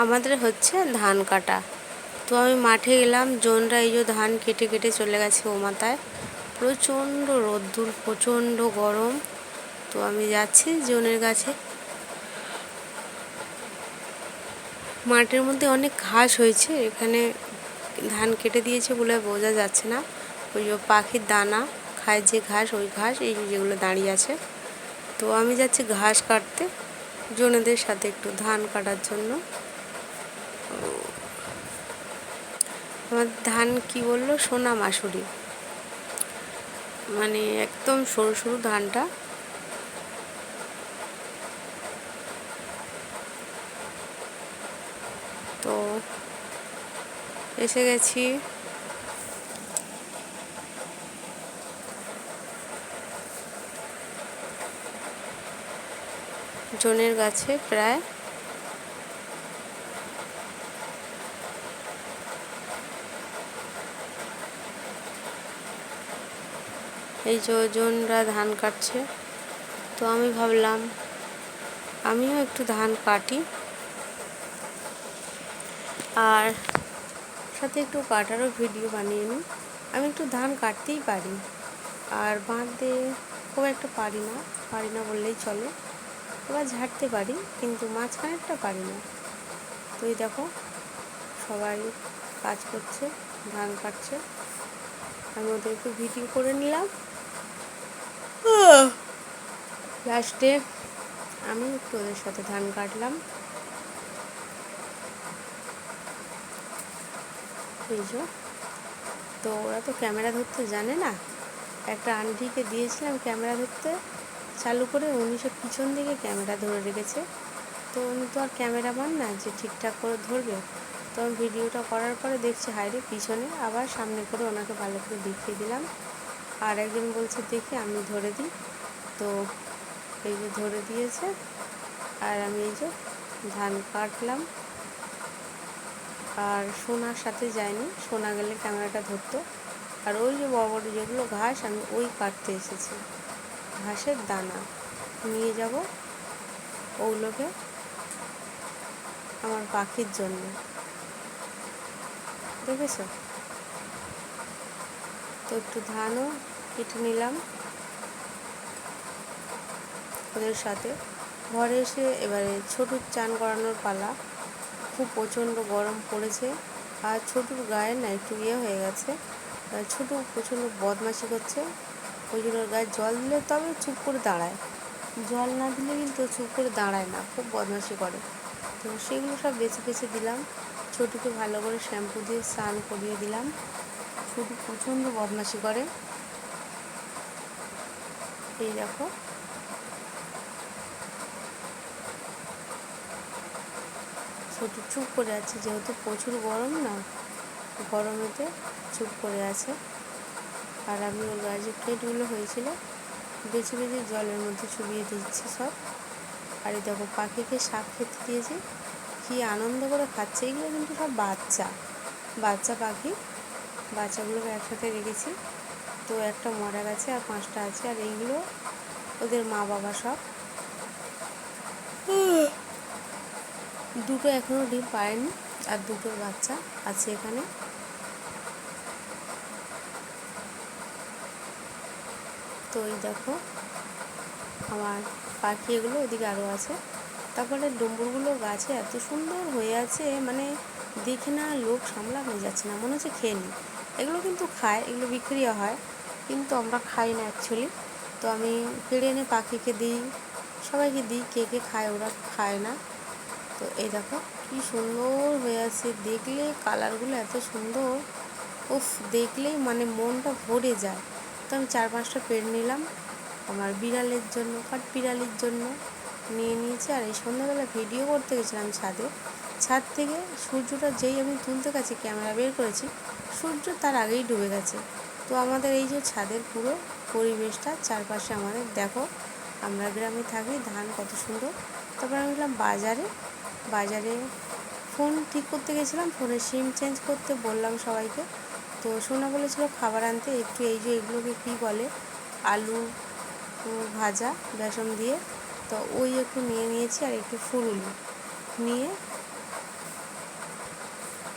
আমাদের হচ্ছে ধান কাটা। তো আমি মাঠে গেলাম, জনরা এই যে ধান কেটে কেটে চলে গেছে ও মাথায় প্রচণ্ড রোদ্দুর, প্রচণ্ড গরম। তো আমি যাচ্ছি জনের কাছে। মাঠের মধ্যে অনেক ঘাস হয়েছে, এখানে ধান কেটে দিয়েছে বলে বোঝা যাচ্ছে না। ওই যে পাখির দানা খায় যে ঘাস, ওই ঘাস, এই যেগুলো দাঁড়িয়ে আছে। তো আমি যাচ্ছি ঘাস কাটতে, জনেদের সাথে একটু ধান কাটার জন্য। আমার ধান কি বলল? সোনা মাসুরি। মানে একদম সরু সরু ধানটা। তো এসে গেছি। জনের গাছে প্রায় এই জনরা ধান কাটছে। তো আমি ভাবলাম, আমিও একটু ধান কাটি। আর সাথে একটু কাটারও ভিডিও বানিয়ে নিই। আমি একটু ধান কাটতেই পারি। আর বাঁধতে খুব একটা পারি না পারি না বললেই চলে। এবার ঝাড়তে পারি, কিন্তু মাঝখানেরটা পারি না। তো এই দেখো, সবাই কাজ করছে, ধান কাটছে। আমি ওদেরকে ভিডিও করে নিলাম। লাস্টে আমি একটু ওদের সাথে ধান কাটলাম। তো ওরা তো ক্যামেরা ধরতে জানে না। একটা আন্টিকে দিয়েছিলাম ক্যামেরা ধরতে, চালু করে উনি সব পিছন দিকে ক্যামেরা ধরে রেখেছে। তো উনি তো আর ক্যামেরাম্যান না, যে ঠিকঠাক করে ধরবে। তো ভিডিওটা করার পরে দেখছি হাইরে পিছনে আবার সামনে করে ওনাকে ভালো করে দেখিয়ে দিলাম। আর একজন বলছে, দেখি, আমি ধরে দিই। তো এই যে ধরে দিয়েছে, আর আমি এই যে ধান কাটলাম। আর সোনার সাথে যায়নি, সোনা গেলে ক্যামেরাটা ধরতো। আর ওই যে বড় বড় যেগুলো ঘাস, আমি ওই কাটতে এসেছি। ঘাসের দানা। নিয়ে যাব ওগুলোকে আমার পাখির জন্য। দেখেছ? তো একটু ধানও কেটে নিলাম ওদের সাথে। ঘরে এসে এবারে ছোটুর চান করানোর পালা। খুব প্রচণ্ড গরম পড়েছে আর ছোটুর গায়ে না একটু ইয়ে হয়ে গেছে। ছোটু প্রচণ্ড বদমাশি করছে। ওই জন্য গায়ে জল দিলে তবে চুপ করে দাঁড়ায়। জল না দিলে কিন্তু চুপ করে দাঁড়ায় না, খুব বদমাশি করে। তো সেগুলো সব বেছে বেছে দিলাম। ছোটুকে ভালো করে শ্যাম্পু দিয়ে স্নান করিয়ে দিলাম। ছোটু প্রচণ্ড বদমাশি করে। এই দেখো। ছোট চুপ করে আছে, যেহেতু প্রচুর গরম না, গরমেতে চুপ করে আছে। আর আমি গায়ে যে প্লেটগুলো হয়েছিল, বেছে বেছে জলের মধ্যে চুবিয়ে দিচ্ছি সব। আর এই দেখো, পাখিকে শাক খেতে দিয়েছি। কি আনন্দ করে খাচ্ছে, এগুলো কিন্তু সব বাচ্চা। বাচ্চা পাখি, বাচ্চাগুলোকে একসাথে রেখেছি। তো একটা মরা গেছে আর পাঁচটা আছে আর এইগুলো ওদের মা বাবা সব। দুটো এখনও ডিম পায়নি আর দুটো বাচ্চা আছে এখানে। তো এই দেখো আমার পাখি এগুলো ওদিকে আরও আছে। তারপরে ডুম্বুরগুলো গাছে এত সুন্দর হয়ে আছে মানে দেখে না লোক সামলা হয়ে যাচ্ছে না, মনে হচ্ছে খেয়ে নিই। এগুলো কিন্তু খায়, এগুলো বিক্রিও হয়, কিন্তু আমরা খাই না অ্যাকচুয়ালি তো আমি পেড়ে এনে পাখিকে দিই, সবাইকে দিই, কে কে খায় ওরা খায় না। তো এই দেখো, কি সুন্দর হয়ে আছে, দেখলে কালারগুলো এত সুন্দর। উফ, দেখলেই মানে মনটা ভরে যায়। তো আমি চার পাঁচটা পেড়ে নিলাম, আমার বিড়ালের জন্য কাঠ বিড়ালির জন্য নিয়ে নিয়েছি। আর এই সন্ধ্যাবেলা ভিডিও করতে গেছিলাম ছাদে। ছাদ থেকে সূর্যটা যেই আমি তুলতে গেছি, ক্যামেরা বের করেছি, সূর্য তার আগেই ডুবে গেছে। তো আমাদের এই যে ছাদের পুরো পরিবেশটা, চারপাশে আমাদের দেখো, আমরা গ্রামে থাকি, ধান কত সুন্দর। তারপর আমি গেলাম বাজারে বাজারে ফোন ঠিক করতে গেছিলাম ফোনের সিম চেঞ্জ করতে বললাম সবাইকে। তো সোনা বলেছিল খাবার আনতে, একটু এই যে এগুলোকে কী বলে, আলু ভাজা, বেসন দিয়ে। তো ওই একটু নিয়ে নিয়েছি আর একটু ফুরুলি নিয়ে